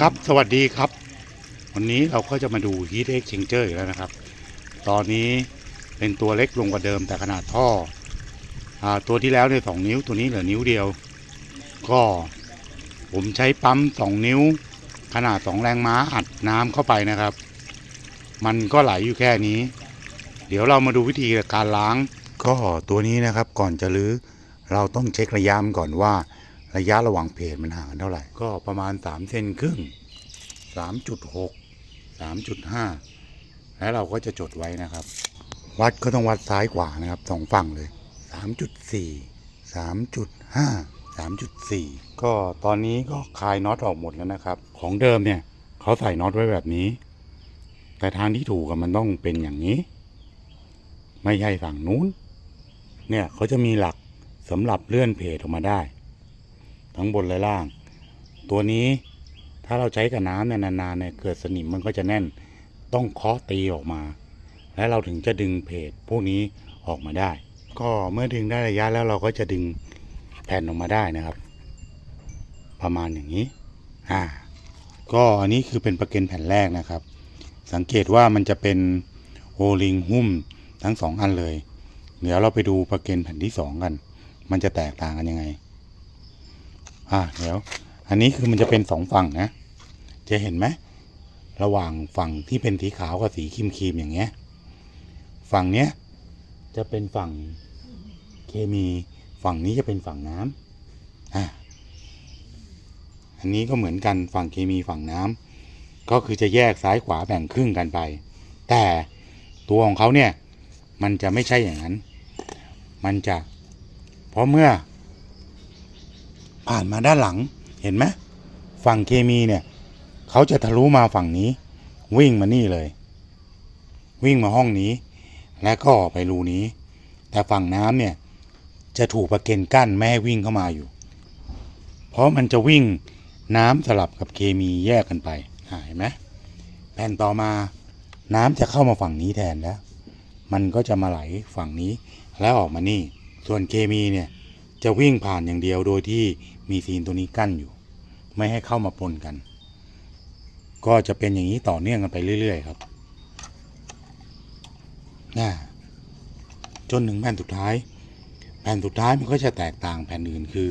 ครับสวัสดีครับ วันนี้เราก็จะมาดู Heat Exchanger อีกแล้วนะครับ ตอนนี้เป็นตัวเล็กลงกว่าเดิมแต่ขนาดท่ออตัวที่แล้วเนี่ยสองนิ้วตัวนี้เหลือนิ้วเดียว ก็ผมใช้ปั๊มสองนิ้ว ขนาดสองแรงม้าอัดน้ำเข้าไปนะครับ มันก็ไหลอยู่แค่นี้ เดี๋ยวเรามาดูวิธีการล้าง ก็ตัวนี้นะครับก่อนจะลื้อ เราต้องเช็คระยะมันก่อนว่า ระยะระหว่างเพจมันห่างกันเท่าไหร่ ก็ประมาณ3เซนครึ่ง3.6 3.5 แล้วเราก็จะจดไว้นะครับ วัดก็ต้องวัดซ้ายขวานะครับสองฝั่งเลย 3.4 3.5 3.4 ก็ตอนนี้ก็คลายน็อตออกหมดแล้วนะครับ ของเดิมเนี่ยเขาใส่น็อตไว้แบบนี้ แต่ทางที่ถูกอะมันต้องเป็นอย่างนี้ ไม่ใช่ฝั่งนู้น เนี่ยเขาจะมีหลัก สำหรับเลื่อนเพจออกมาได้ ทั้งบนและล่าง ตัวนี้ถ้าเราใช้กับน้ำเนี่ยนานๆเนี่ยเกิดสนิมมันก็จะแน่น ต้องเคาะตีออกมา และเราถึงจะดึงเพจพวกนี้ออกมาได้ ก็เมื่อดึงได้ระยะแล้วเราก็จะดึงแผ่นออกมาได้นะครับ ประมาณอย่างนี้อ่าก็อันนี้คือเป็นประเก็นแผ่นแรกนะครับ สังเกตว่ามันจะเป็นโฮลิงหุ้มทั้งสองอันเลย เดี๋ยวเราไปดูประเก็นแผ่นที่สองกัน มันจะแตกต่างกันยังไง อ่าเดี๋ยว อันนี้คือมันจะเป็นสองฝั่งนะ จะเห็นไหมระหว่างฝั่งที่เป็นสีขาวกับสีครีมครีมอย่างเงี้ย ฝั่งเนี้ยจะเป็นฝั่งเคมี ฝั่งนี้จะเป็นฝั่งน้ำอ่าอันนี้ก็เหมือนกันฝั่งเคมีฝั่งน้ำก็คือจะแยกซ้ายขวาแบ่งครึ่งกันไป แต่ตัวของเขาเนี่ย มันจะไม่ใช่อย่างนั้น มันจะ เพราะเมื่อ ผ่านมาด้านหลังเห็นไหมฝั่งเคมีเนี่ยเขาจะทะลุมาฝั่งนี้ วิ่งมานี่เลย วิ่งมาห้องนี้ และก็ออกไปรูนี้ แต่ฝั่งน้ำเนี่ยจะถูกประเก็นกั้นไม่ให้วิ่งเข้ามาอยู่ เพราะมันจะวิ่งน้ำสลับกับเคมีแยกกันไปเห็นไหมแผ่นต่อมาน้ำจะเข้ามาฝั่งนี้แทนแล้ว มันก็จะมาไหลฝั่งนี้แล้วออกมานี่ ส่วนเคมีเนี่ยจะวิ่งผ่านอย่างเดียวโดยที่มีซีนตัวนี้กั้นอยู่ ไม่ให้เข้ามาปนกัน ก็จะเป็นอย่างนี้ต่อเนื่องกันไปเรื่อย ๆ ครับน่าจนถึงแผ่นสุดท้าย แผ่นสุดท้ายมันก็จะแตกต่างแผ่นอื่นคือ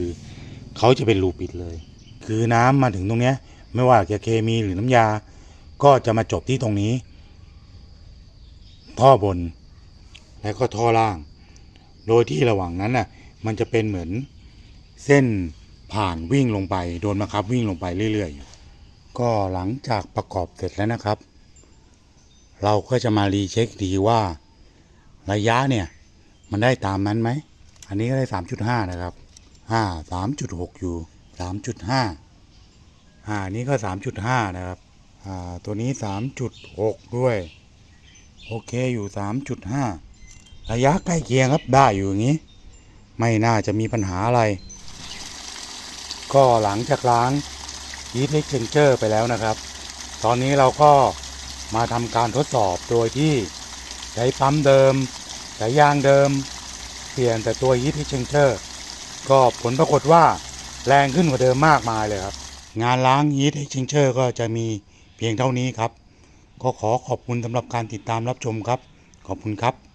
เขาจะเป็นรูปิดเลย คือน้ำมาถึงตรงเนี้ย ไม่ว่าจะเคมีหรือน้ำยา ก็จะมาจบที่ตรงนี้ ท่อบน แล้วก็ท่อล่าง โดยที่ระหว่างนั้นน่ะมันจะเป็นเหมือนเส้นผ่านวิ่งลงไป โดนบังคับวิ่งลงไปเรื่อยๆอยู่ก็หลังจากประกอบเสร็จแล้วนะครับ เราก็จะมารีเช็คดีว่าระยะเนี่ยมันได้ตามนั้นไหม อันนี้ก็ได้สามจุดห้านะครับห้าสามจุดหกอยู่สามจุดห้าอ่านี้ก็สามจุดห้านะครับ อ่า ตัวนี้สามจุดหกด้วย โอเคอยู่สามจุดห้า ระยะใกล้เคียงครับได้อยู่อย่างนี้ ไม่น่าจะมีปัญหาอะไร ก็หลังจากล้าง Heat Exchanger ไปแล้วนะครับ ตอนนี้เราก็มาทำการทดสอบโดยที่ใช้ปั๊มเดิมสายยางเดิม เปลี่ยนแต่ตัว Heat Exchanger ก็ผลปรากฏว่าแรงขึ้นกว่าเดิมมากมายเลยครับ งานล้าง Heat Exchanger ก็จะมีเพียงเท่านี้ครับ ก็ขอขอบคุณสำหรับการติดตามรับชมครับ ขอบคุณครับ